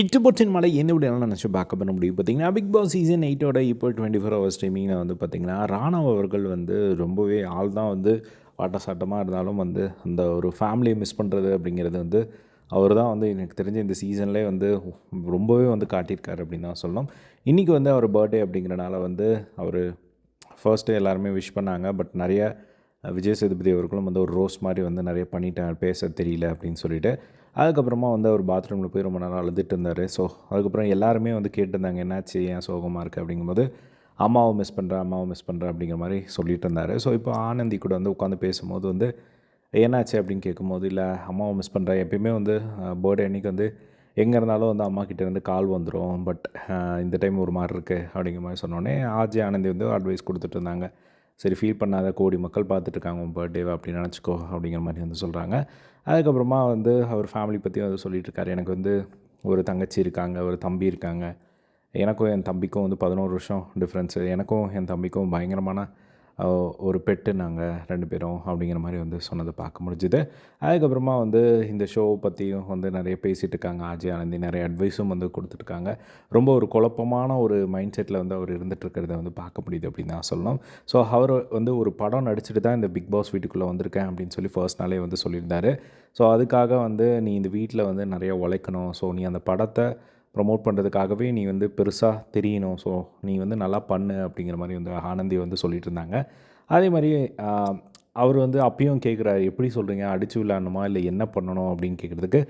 இட்டுபொச்சின் மலை என்ன விட என்ன நினச்சி பார்க்க பண்ண முடியும். பார்த்தீங்கன்னா பிக் பாஸ் சீசன் எயிட்டோட இப்போ டுவெண்ட்டி ஃபோர் ஹவர்ஸ் ஸ்ட்ரீமிங்கில் வந்து பார்த்திங்கன்னா ராணவ் அவர்கள் வந்து ரொம்பவே ஆள் தான் வந்து வாட்ட சாட்டமாக இருந்தாலும் வந்து அந்த ஒரு ஃபேமிலியை மிஸ் பண்ணுறது அப்படிங்கிறது வந்து அவர் தான் வந்து எனக்கு தெரிஞ்ச இந்த சீசன்லேயே வந்து ரொம்பவே வந்து காட்டியிருக்காரு அப்படின்னு தான் சொல்லணும். இன்றைக்கி வந்து அவர் பர்த்டே அப்படிங்கிறனால வந்து அவர் ஃபர்ஸ்ட்டு எல்லாருமே விஷ் பண்ணாங்க. பட் நிறைய விஜய் சேதுபதி அவர்களும் வந்து ஒரு ரோஸ் மாதிரி வந்து நிறைய பண்ணிட்டேன் பேச தெரியல அப்படின்னு சொல்லிட்டு அதுக்கப்புறமா வந்து அவர் பாத்ரூமில் போய் ரொம்ப நேரம் அழுதுட்டு இருந்தார் ஸோ அதுக்கப்புறம் எல்லாருமே வந்து கேட்டிருந்தாங்க என்னாச்சு? ஏன் சோகமாக இருக்குது அப்படிங்கும்போது அம்மாவை மிஸ் பண்ணுறேன் அம்மாவை மிஸ் பண்ணுறேன் அப்படிங்கிற மாதிரி சொல்லிட்டு இருந்தார் ஸோ இப்போ ஆனந்தி கூட வந்து உட்காந்து பேசும்போது வந்து என்னாச்சு? அப்படின்னு கேட்கும்போது இல்லை அம்மாவை மிஸ் பண்ணுறேன் எப்பயுமே வந்து பர்த்டே அன்றைக்கி வந்து எங்கே இருந்தாலும் வந்து அம்மா கிட்டேருந்து கால் வந்துடும் பட் இந்த டைம் ஒரு மாதிரி இருக்குது அப்படிங்கிற மாதிரி சொன்னோடனே ஆர்ஜி ஆனந்தி வந்து அட்வைஸ் கொடுத்துட்டு இருந்தாங்க. சரி ஃபீல் பண்ணாத கோடி மக்கள் பார்த்துட்ருக்காங்க உன் பர்த்டேவை அப்படின்னு நினச்சிக்கோ அப்படிங்கிற மாதிரி வந்து சொல்கிறாங்க அதுக்கப்புறமா வந்து அவர் ஃபேமிலி பற்றியும் வந்து சொல்லிகிட்ருக்காரு எனக்கு வந்து ஒரு தங்கச்சி இருக்காங்க ஒரு தம்பி இருக்காங்க. எனக்கும் என் தம்பிக்கும் வந்து பதினோரு வருஷம் டிஃப்ரென்ஸு எனக்கும் என் தம்பிக்கும் பயங்கரமான ஒரு பெட்டு நாங்கள் ரெண்டு பேரும் அப்படிங்கிற மாதிரி வந்து சொன்னதை பார்க்க முடிஞ்சுது. அதுக்கப்புறமா வந்து இந்த ஷோ பற்றியும் வந்து நிறைய பேசிகிட்டு இருக்காங்க. ஆஜி ஆனந்தி நிறைய அட்வைஸும் வந்து கொடுத்துட்ருக்காங்க ரொம்ப ஒரு குழப்பமான ஒரு மைண்ட் செட்டில் வந்து அவர் இருந்துகிட்ருக்கிறத வந்து பார்க்க முடியுது அப்படின்னு தான் சொல்லணும். ஸோ அவர் வந்து ஒரு படம் நடிச்சுட்டு தான் இந்த பிக் பாஸ் வீட்டுக்குள்ளே வந்திருக்கேன் அப்படின்னு சொல்லி ஃபர்ஸ்ட் நாளே வந்து சொல்லியிருந்தார். ஸோ அதுக்காக வந்து நீ இந்த வீட்டில் வந்து நிறைய உழைக்கணும். ஸோ நீ அந்த படத்தை ப்ரொமோட் பண்ணுறதுக்காகவே நீ வந்து பெருசாக தெரியணும். ஸோ நீ வந்து நல்லா பண்ணு அப்படிங்கிற மாதிரி வந்து ஆனந்தி வந்து சொல்லிட்டு இருந்தாங்க. அதே மாதிரி அவர் வந்து அப்பயும் கேட்குறாரு எப்படி சொல்கிறீங்க அடித்து விளையாடணுமா? இல்லை என்ன பண்ணணும்? அப்படின்னு கேட்குறதுக்கு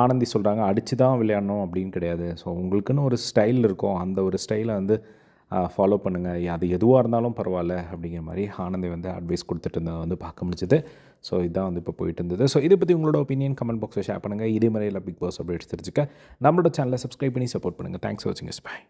ஆனந்தி சொல்கிறாங்க அடித்து தான் விளையாடணும் அப்படின்னு கிடையாது. ஸோ உங்களுக்குன்னு ஒரு ஸ்டைல் இருக்கும். அந்த ஒரு ஸ்டைலை வந்து ஃபாலோ பண்ணுங்கள் அது எதுவாக இருந்தாலும் பரவாயில்ல அப்படிங்கிற மாதிரி ஆனந்தி வந்து அட்வைஸ் கொடுத்துட்டு இருந்ததை வந்து பார்க்க முடிஞ்சது. ஸோ இதான் வந்து இப்போ போயிட்டு இருந்தது. ஸோ இதை பற்றி உங்களோட ஒப்பீனியன் கமெண்ட் பாக்ஸில் ஷேர் பண்ணுங்கள் இதே மாதிரி எல்லாம் பிக் பாஸ் அப்டேட்ஸ் தெரிஞ்சுக்க. நம்மளோட சேனலை சப்ஸ்கிரைப் பண்ணி சப்போர்ட் பண்ணுங்கள் தேங்க்ஸ் ஃபார் வாட்சிங் இஸ் பாய்